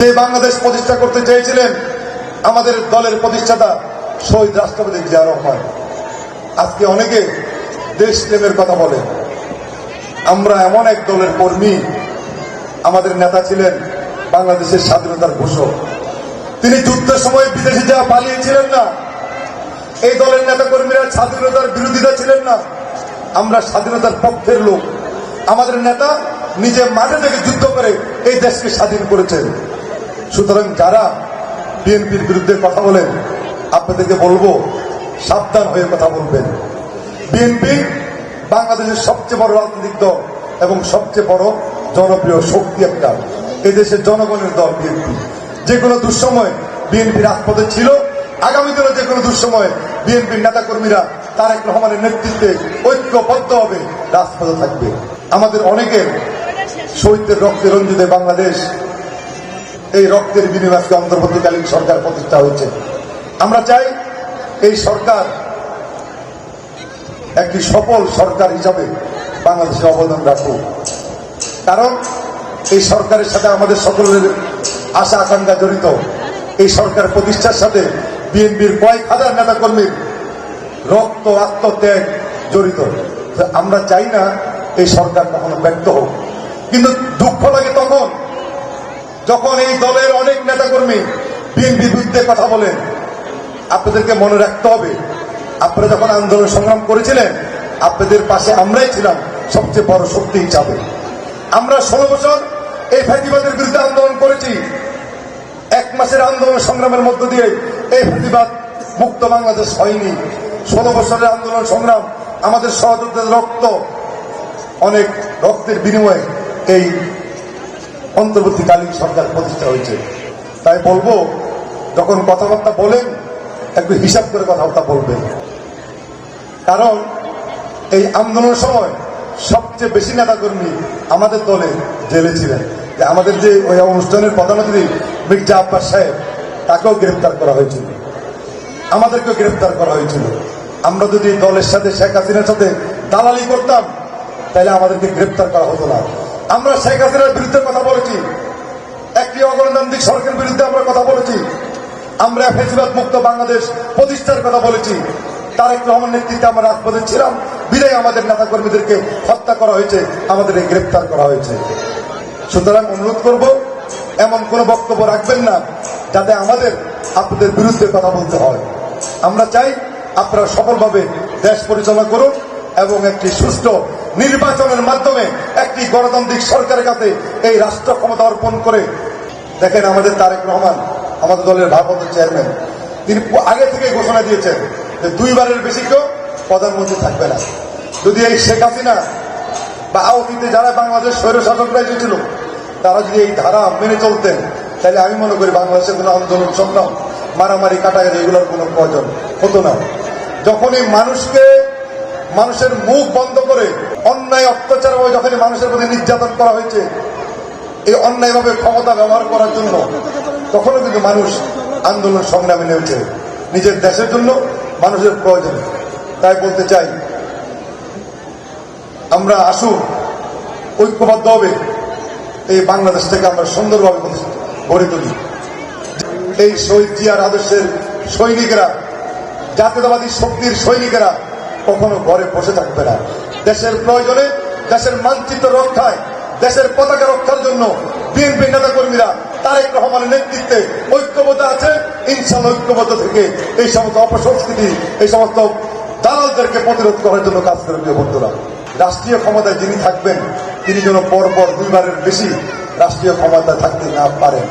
যে বাংলাদেশ প্রতিষ্ঠা করতে চেয়েছিলেন আমাদের দলের প্রতিষ্ঠাতা শহীদ রাষ্ট্রপতি জিয়া রহমান। আজকে অনেকে দেশ প্রেমের কথা বলে আমরা এমন এক দলের কর্মী, আমাদের নেতা ছিলেন বাংলাদেশের স্বাধীনতার ঘোষক। তিনি যুদ্ধের সময় বিদেশে যাওয়া পালিয়েছিলেন না। এই দলের নেতা কর্মীরা স্বাধীনতার বিরোধিতা ছিলেন না। আমরা স্বাধীনতার পক্ষের লোক। আমাদের নেতা নিজে মাঠে থেকে যুদ্ধ করে এই দেশকে স্বাধীন করেছেন। সুতরাং যারা বিএনপির বিরুদ্ধে কথা বলেন, আপনাদেরকে বলব, সাবধান হয়ে কথা বলবেন। বিএনপি বাংলাদেশের সবচেয়ে বড় রাজনৈতিক দল এবং সবচেয়ে বড় জনপ্রিয় শক্তি একটা। এই দেশের জনগণের দল বিএনপি। যে কোনো দুঃসময় বিএনপি রাজপথে ছিল আগামী দিনে যে কোনো দুঃসময় বিএনপির নেতা কর্মীরা তারেক রহমানের নেতৃত্বে ঐক্যবদ্ধ হবে, রাজপথে থাকবে। আমাদের অনেকের শহীদদের রক্তে রঞ্জিত বাংলাদেশ এই রক্তের বিনিময়কে অন্তর্বর্তীকালীন সরকার প্রতিষ্ঠা হয়েছে। আমরা চাই এই সরকার একটি সফল সরকার হিসাবে বাংলাদেশের অবদান রাখুক। কারণ এই সরকারের সাথে আমাদের সকলের আশা আকাঙ্ক্ষা জড়িত। এই সরকার প্রতিষ্ঠার সাথে বিএনপির কয়েক হাজার নেতাকর্মীর রক্ত, আত্মত্যাগ জড়িত। আমরা চাই না এই সরকার কখনো ব্যর্থ হোক। কিন্তু দুঃখ লাগে তখন যখন এই দলের অনেক নেতাকর্মী বিএনপি বিরুদ্ধে কথা বলেন, আপনাদেরকে মনে রাখতে হবে, আপনারা যখন আন্দোলন সংগ্রাম করেছিলেন, আপনাদের পাশে আমরাই ছিলাম সবচেয়ে বড় শক্তি হিসাবে। আমরা ষোলো বছর এই ফ্যাটিবাদের বিরুদ্ধে আন্দোলন করেছি। এক মাসের আন্দোলন সংগ্রামের মধ্য দিয়ে এই প্রতিবাদ মুক্ত বাংলাদেশ হয়নি। ষোলো বছরের আন্দোলন সংগ্রাম আমাদের সহযোগিতার রক্ত, অনেক রক্তের বিনিময়ে এই অন্তর্বর্তীকালীন সরকার প্রতিষ্ঠা হয়েছে। তাই বলব, যখন কথাবার্তা বলেন, একটু হিসাব করে কথাবার্তা বলবেন। কারণ, এই আন্দোলনের সময় সবচেয়ে বেশি নেতাকর্মী আমাদের দলে জেলে ছিলেন। যে আমাদের যে ওই অনুষ্ঠানের প্রধান অতিথি মির্জা আব্বাস সাহেব, তাকেও গ্রেপ্তার করা হয়েছিল। আমাদেরকেও গ্রেপ্তার করা হয়েছিল। আমরা যদি দলের সাথে শেখ হাসিনার সাথে দালালি করতাম, তাহলে আমাদেরকে গ্রেপ্তার করা হতো না। আমরা শেখ হাসিনার বিরুদ্ধে কথা বলেছি। একটি অগণতান্ত্রিক সরকারের বিরুদ্ধে আমরা কথা বলেছি। আমরা ফেসিবাদ মুক্ত বাংলাদেশ প্রতিষ্ঠার কথা বলেছি। তারেক রহমান নেতৃত্বে আমরা রাজপথে ছিলাম। বিদায় আমাদের নেতা কর্মীদেরকে হত্যা করা হয়েছে, আমাদেরকে গ্রেপ্তার করা হয়েছে। সুতরাং অনুরোধ করব, এমন কোন বক্তব্য রাখবেন না যাতে আমাদের, আপনাদের বিরুদ্ধে কথা বলতে হয়। আমরা চাই আপনারা সফলভাবে দেশ পরিচালনা করুন এবং একটি সুষ্ঠু নির্বাচনের মাধ্যমে একটি গণতান্ত্রিক সরকারের কাছে এই রাষ্ট্র ক্ষমতা অর্পণ করে, দেখেন আমাদের তারেক রহমান, আমাদের দলের ভারপ্রাপ্ত চেয়ারম্যান, তিনি আগে থেকে ঘোষণা দিয়েছেন যে দুইবারের বেশি কেউ প্রধানমন্ত্রী থাকবে না। যদি এই শেখ হাসিনা বা আওতিতে যারা বাংলাদেশ স্বৈর শাসকরা এসেছিল, তারা যদি এই ধারা মেনে চলতেন, তাহলে আমি মনে করি বাংলাদেশের কোনো আন্দোলন সংগ্রাম, মারামারি, কাটাকাটি এগুলোর কোনো প্রয়োজন হতো না। যখনই মানুষকে, মানুষের মুখ বন্ধ করে অন্যায় অত্যাচার হয়ে যখন মানুষের প্রতি নির্যাতন করা হয়েছে। এই অন্যায়ভাবে ক্ষমতা ব্যবহার করার জন্য তখনও কিন্তু মানুষ আন্দোলন সংগ্রামে নেমেছে। নিজের দেশের জন্য মানুষের প্রয়োজন। তাই বলতে চাই, আমরা আসুন, ঐক্যবদ্ধ হবে। এই বাংলাদেশ থেকে আমরা সুন্দরভাবে গড়ে তুলি। এই শহীদ জিয়ার আদর্শের সৈনিকেরা, জাতীয়তাবাদী শক্তির সৈনিকেরা কখনো ঘরে বসে থাকবে না। দেশের প্রয়োজনে, দেশের মানচিত্র রক্ষায়, দেশের পতাকা রক্ষার জন্য বিএনপি নেতা কর্মীরা তারেক রহমানের নেতৃত্বে ঐক্যবদ্ধ আছে ইনশাল্লাহ ঐক্যবদ্ধ থেকে এই সমস্ত অপসংস্কৃতি, এই সমস্ত দালালদেরকে প্রতিরোধ করার জন্য কাজ করে প্রিয় বন্ধুরা। রাষ্ট্রীয় ক্ষমতায় যিনি থাকবেন, তিনি যেন পরপর পর দুইবারের বেশি রাষ্ট্রীয় ক্ষমতায় থাকতে না পারেন।